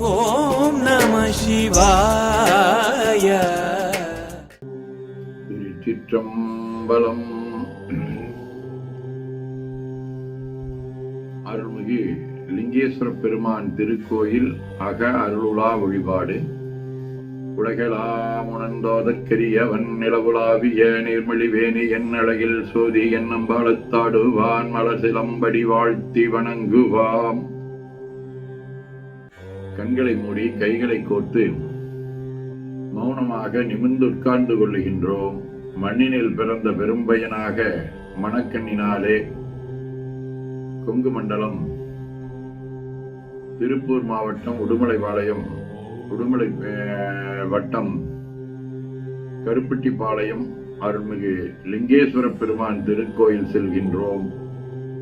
ஓம் நம சிவாய. திருச்சிற்றம்பலம். அருள்மிகு லிங்கேஸ்வர பெருமான் திருக்கோயில் அக அருளுலா வழிபாடு. உலகளாமுணந்தோதற்கரியவன் நிலவுலாவிய நீர்மொழிவேணி என் அழகில் சோதி என் பாலத்தாடுவான் மலர் சிலம்படி வாழ்த்தி வணங்குவாம். கண்களை மூடி கைகளை கோர்த்து மௌனமாக நிமிர்ந்து உட்கார்ந்து கொள்ளுகின்றோம். மண்ணினில் பிறந்த பெரும்பயனாக மணக்கண்ணினாலே கொங்கு மண்டலம் திருப்பூர் மாவட்டம் உடுமலைபாளையம் உடுமலை வட்டம் கருப்பட்டிப்பாளையம் அருள்மிகு லிங்கேஸ்வர பெருமான் திருக்கோயில் செல்கின்றோம்.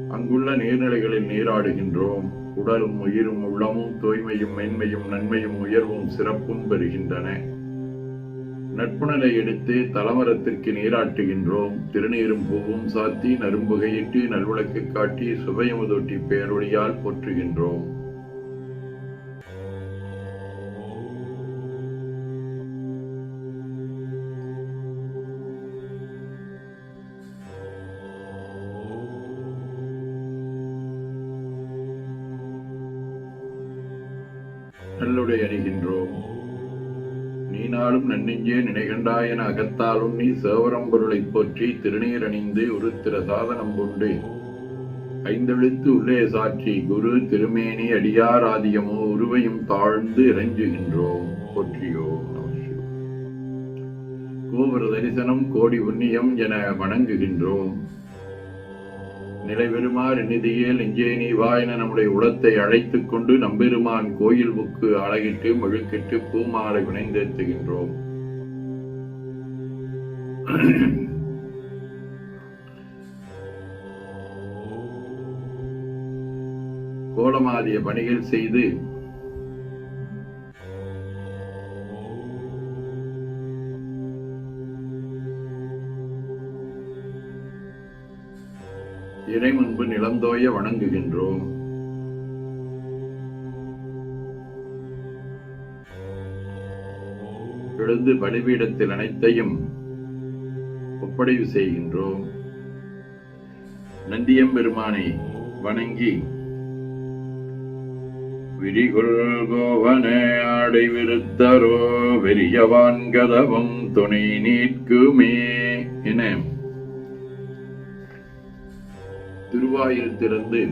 அங்குள்ள நீர்நிலைகளில் நீராடுகின்றோம். உடலும் உயிரும் உள்ளமும் தூய்மையும் மென்மையும் நன்மையும் உயர்வும் சிறப்பும் பெறுகின்றன. நட்புணலை எடுத்து தலமரத்திற்கு நீராட்டுகின்றோம். திருநீரும் பூவும் சாத்தி நரும்புகையிட்டு நல்விளக்கு காட்டி சுபயமுதொட்டி பேரொழியால் போற்றுகின்றோம். நல்லுடை அணிகின்றோம் நீ நாளும் நன்னெஞ்சே நினைகண்டாய் என அகத்தாலும் நீ சேவரம்பொருளைப் போற்றி திருநீர் அணிந்து உருத்திர சாதனம் கொண்டு ஐந்தெழுத்து உள்ளே சாட்சி குரு திருமேனி அடியார் ஆதியமோ உருவையும் தாழ்ந்து இறைஞ்சுகின்றோம் போற்றியோ கோபுர தரிசனம் கோடி உன்னியம் என வணங்குகின்றோம். நிலைபெறுமாறு நிதியில் இங்கே நீ வாயின நம்முடைய உளத்தை அழைத்துக் கொண்டு நம்பெருமான் கோயில் புக்கு அழகிட்டு மெழுக்கிட்டு பூமாலை வினைந்தேத்துகின்றோம். கோலமாதிய பணிகள் செய்து இறை முன்பு நிலந்தோய வணங்குகின்றோம். எழுந்து பலிபீடத்தில் அனைத்தையும் ஒப்படைவு செய்கின்றோம். நந்தியம் பெருமானை வணங்கி விரிகுள் கோவனே ஆடை விருத்தரோ வெறியவான் கதவும் துணை நீட்குமே என திருவாயில் திறந்து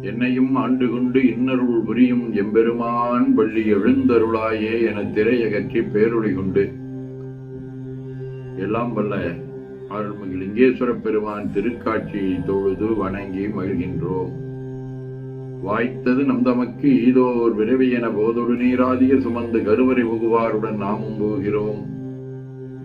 என்னையும் ஆண்டு கொண்டு இன்னருள் புரியும் எம்பெருமான் பள்ளி எழுந்தருளாயே என திரையகற்றி பேரொழி கொண்டு. எல்லாம் வல்ல அருள்மிகு லிங்கேஸ்வர பெருமான் திருக்காட்சியை தொழுது வணங்கி மகிழ்கின்றோம். வாய்த்தது நம் தமக்கு ஈதோர் விரைவி என போதொடு நீராதிய சுமந்து கருவறை புகுவாருடன் நாமும் போகிறோம்.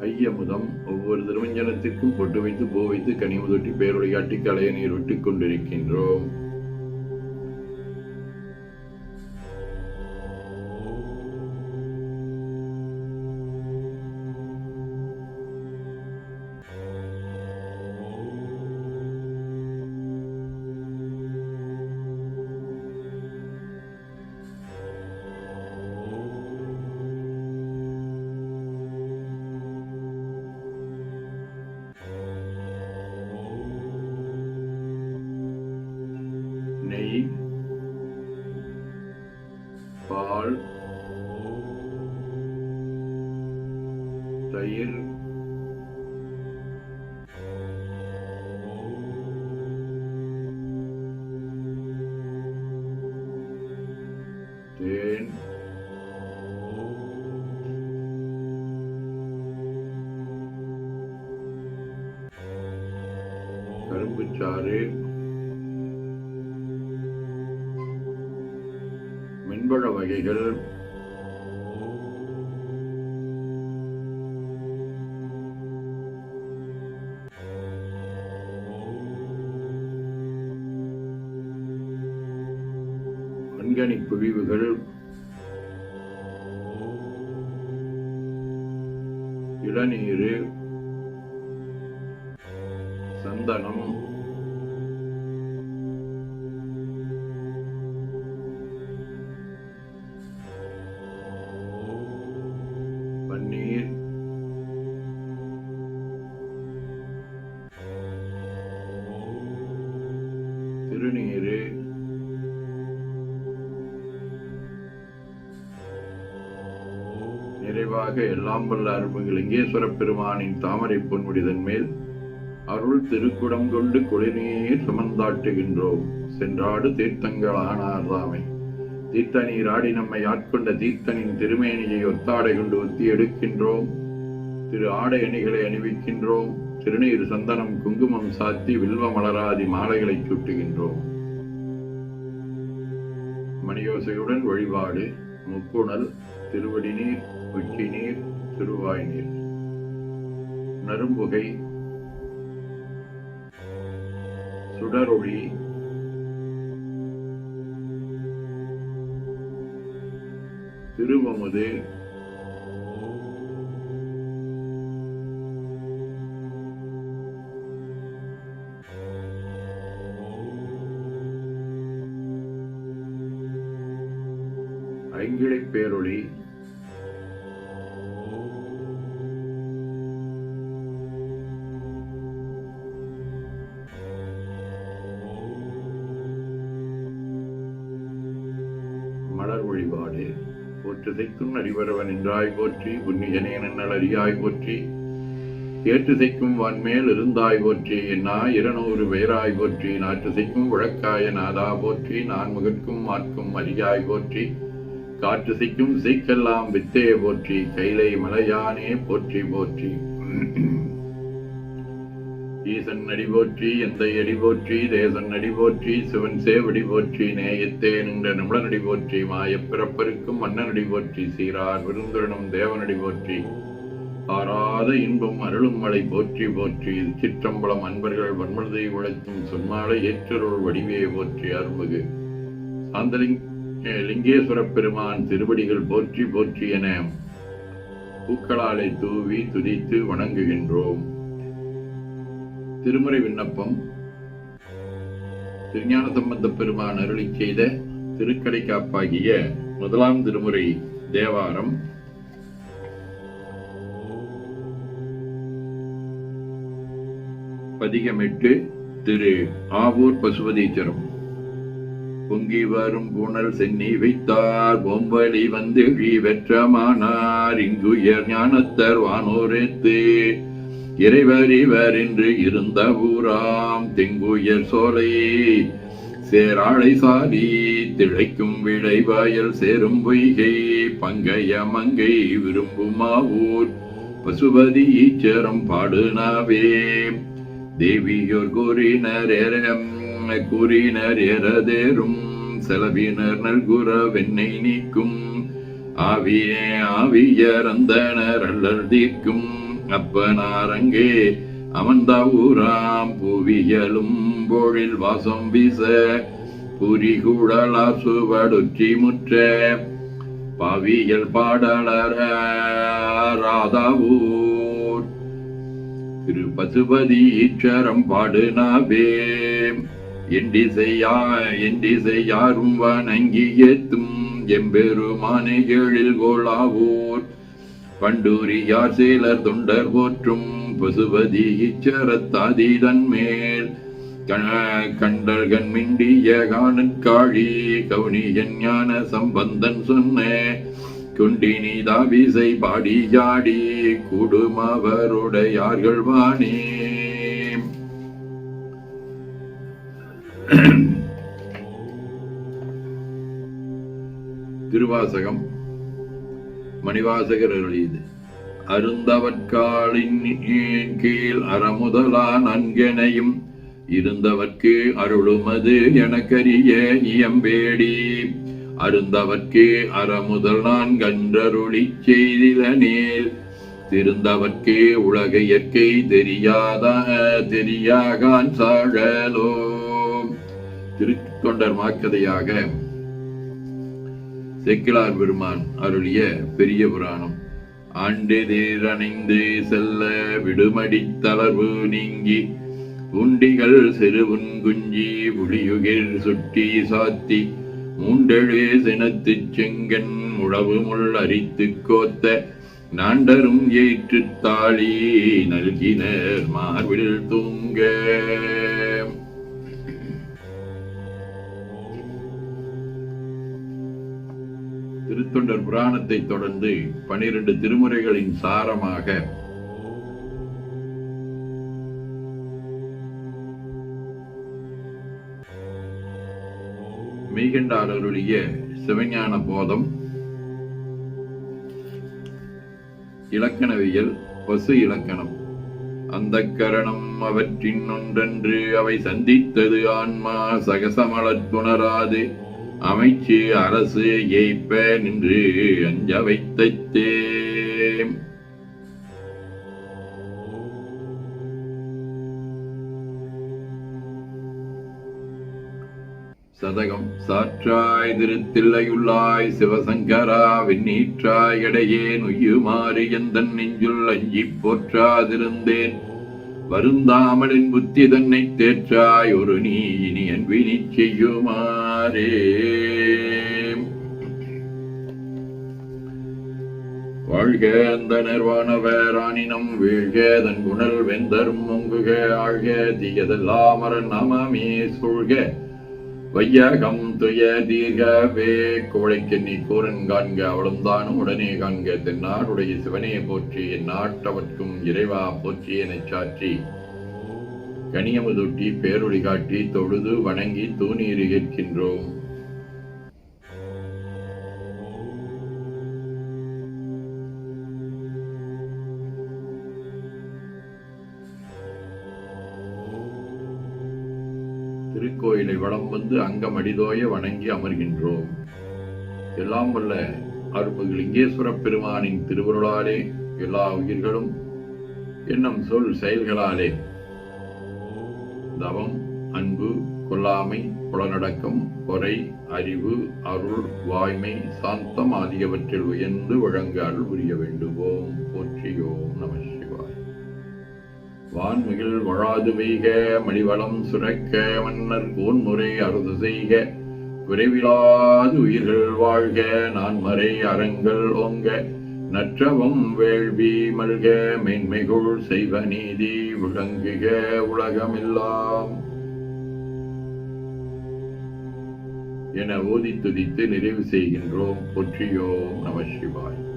ஐயமுதம் ஒவ்வொரு திருமஞ்சனத்திற்கும் பொட்டு வைத்து பூ வைத்து கனிமுதொட்டி பேரொளி காட்டி நீர் விட்டுக் கொண்டிருக்கின்றோம். கொள்கிறேன் கரும்புச்சாறு. மின்பழ வகைகள். கண்கணி குழிவுகள் இளநீர் சந்தனம். நிறைவாக எல்லாம் வல்ல அருள்மிகு லிங்கேஸ்வர பெருமானின் தாமரை பொன்முடிதன் மேல் அருள் திருக்குடம் கொண்டு குளிர்நீர் சுமந்தாட்டுகின்றோம். சென்றாடு தீர்த்தங்கள் ஆனார் தாமே. தீர்த்த நீர் ஆடி நம்மை ஆட்கொண்ட தீர்த்தனின் திருமேனியை ஒத்தாடை கொண்டு ஒத்தி எடுக்கின்றோம். திரு ஆடை அணிகளை அணிவிக்கின்றோம். திருநீர் சந்தனம் குங்குமம் சாத்தி வில்வ மலராதி மாலைகளை சூட்டுகின்றோம். மணியோசையுடன் வழிபாடு முப்புணல் திருவடி நீர் உச்சி நீர் திருவாய் நீர் நரும்புகை சுடரொளி திருவமுது ஐங்கிழைப் பேரொளி திசைக்கும் அறிவரவன் என்றாய் போற்றி புண்ணியனே நன்னல் அறியாய் போற்றி. ஏற்றுசைக்கும் வான்மேல் இருந்தாய் போற்றி என்னா இருநூறு பேராய் போற்றி. நாற்றுசைக்கும் உழக்காய நாதா போற்றி நான் முகற்கும் மாற்கும் அரியாய் போற்றி. காற்றுசைக்கும் சீக்கெல்லாம் வித்தே போற்றி கைலை மலையானே போற்றி போற்றி. ஈசன் அடி போற்றி எந்த அடி போற்றி தேசன் அடி போற்றி சிவன் சேவடி போற்றி நேயத்தே நின்ற நிமிடனடி போற்றி மாயப் பிறப்பருக்கும் மன்னனடி போற்றி சீரார் விருந்துடனும் தேவனடி போற்றி. ஆறாத இன்பம் அருளும் மலை போற்றி போற்றி சிற்றம்பலம் அன்பர்கள் வன்மனதை உழைத்தும் சொன்மாலை ஏற்றருள் வடிவே போற்றி. அருள்மிகு சாந்தலிங் அஹ் லிங்கேஸ்வர பெருமான் திருவடிகள் போற்றி போற்றி என பூக்களாலை தூவி துதித்து வணங்குகின்றோம். திருமுறை விண்ணப்பம். திருஞான சம்பந்த பெருமான் அருளி செய்த திருக்கடை காப்பாகிய முதலாம் திருமுறை தேவாரம். பதிகமிட்டு திரு ஆவூர் பசுபதீச்சரம். பொங்கி வரும் புனல் சென்னி வைத்தார் பொம்பலி வந்து வெற்றமானார். இங்குயர் ஞானத்தர் வானோரேத்து. இறைவர் இவர் என்று இருந்த ஊராம் தெங்குயர் சோலை. சேராழை சாரி திளைக்கும் விளைவாயல் சேரும் பொய்கை. பங்கைய மங்கை விரும்புமாவூர் பசுபதி ஈச்சரம் பாடுனாவே. தேவியோர் கூறினர் கூறினர் ஏறதேரும் செலவினர் நல்குற வெண்ணை நீக்கும். ஆவியே ஆவியர் அந்தனர் அல்லர் தீர்க்கும். அப்பனாரங்கே அமர்ந்த ஊராம் புவியலும் பொழில் வாசம் வீச புரிகுழலார் சுவடுற்றி முற்ற பவியல் பாடலர ராதாவூர். திரு பசுபதி ஈச்சரம் பாடுனாவே எண்டிசையா எண்டிசையாரும் வணங்கி ஏத்தும் எம்பெருமானை எழில் கோளாவூர் பண்டூரியார் சேலர் தொண்டர் போற்றும் பசுபதி இச்சரத்தாதி தன்மேல் கண்டல்கண் மிண்டிய காணற்காழி கவுனியன் ஞான சம்பந்தன் சொன்ன. குண்டினி தாவிசை பாடி ஜாடி கூடும் அவருடையார்கள் வாணி. திருவாசகம். மணிவாசகர் எழுதியது அருந்தவற்காலின் கீழ் அறமுதலா நன்கெனையும் இருந்தவர்க்கு அருளுமது எனக்கரிய இயம்பேடி. அருந்தவர்க்கு அறமுதல் நான் கன்றருளி செய்திலனேல் திருந்தவர்க்கு உலக இயற்கை தெரியாத தெரியாகான் சாழலோ. திருத்தொண்டர் மாக்கதையாக செக்கிலார் பெருமான் அருளிய பெரிய புராணம். ஆண்டெதிர் அணைந்து செல்ல விடுமடி தளர்வு நீங்கி உண்டிகள் சிறுவன் குஞ்சி புலியுகிர் சுட்டி சாத்தி மூண்டெழு சினத்துச் செங்கன் முழவு முள் அரித்துக் கோத்த நாண்டரும் ஏற்று தாளி நல்கினர் மார்பில் தூங்க. திருத்தொண்டர் புராணத்தை தொடர்ந்து பனிரெண்டு திருமுறைகளின் சாரமாக மெய்கண்டார் சிவஞான போதம் இலக்கணவியல் பசு இலக்கணம். அந்த கரணம் அவற்றின் ஒன்றன்று அவை சந்தித்தது ஆன்மா சகசமலத் துணராது அமைச்சு அரசு ஏய்ப்ப நின்று அஞ்ச வைத்தே சதகம் சாற்றாய் திருத்தில்லையுள்ளாய் சிவசங்கரா விண்ணீற்றாய் இடையே நுய்யுமாறு எந்தன் நெஞ்சுள் அஞ்சி போற்றாதிருந்தேன். வருந்தாமலின் புத்தி தன்னை தேற்றாய் ஒரு நீ இனி அன்பினி செய்யுமாறே. வாழ்க அந்த நிர்வாண வேராணினம் வீழ்க தன் குணல் வெந்தரும் முங்குக ஆழ்க தீயதெல்லாம் அரண் நாமமே சூழ்க. வையகம் துய தீர்கவே கோழைக்கு நீ கூரன் காண்க அவளும் தானும் உடனே காண்க தென்னாடுடைய சிவனே போற்றி என் நாட்டவர்க்கும் இறைவா போற்றி எனச் சாற்றி. கனியமுதொட்டி பேரொளி காட்டி தொழுது வணங்கி தூணீர் ஏற்கின்றோம். வந்து அங்கம் வணங்கி அமர்கின்றோம். எல்லாம் வல்ல அருள்மிகு லிங்கேஸ்வர பெருமானின் திருவருளாலே எல்லா உயிர்களும் எண்ணம் சொல் செயல்களாலே. தவம் அன்பு கொல்லாமை புலநடக்கம் பொறை அறிவு அருள் வாய்மை சாந்தம் ஆகியவற்றில் உயர்ந்து வழங்க அருள் புரிய வேண்டுவோம். போற்றியோம் நம வான்மிகில் வழாது வைக மணிவளம் சுரக்க மன்னர் கோன்முறை அறுது செய்க. விரைவிலாது உயிர்கள் வாழ்க நான்மறை அறங்கள் ஓங்க. நற்றவம் வேள்வி மல்க மென்மைகுள் செய்வ நீதி விளங்குக உலகமெல்லாம். என ஓதி துதித்து நிறைவு செய்கின்றோம். பொற்றியோம் நம சிவாய்.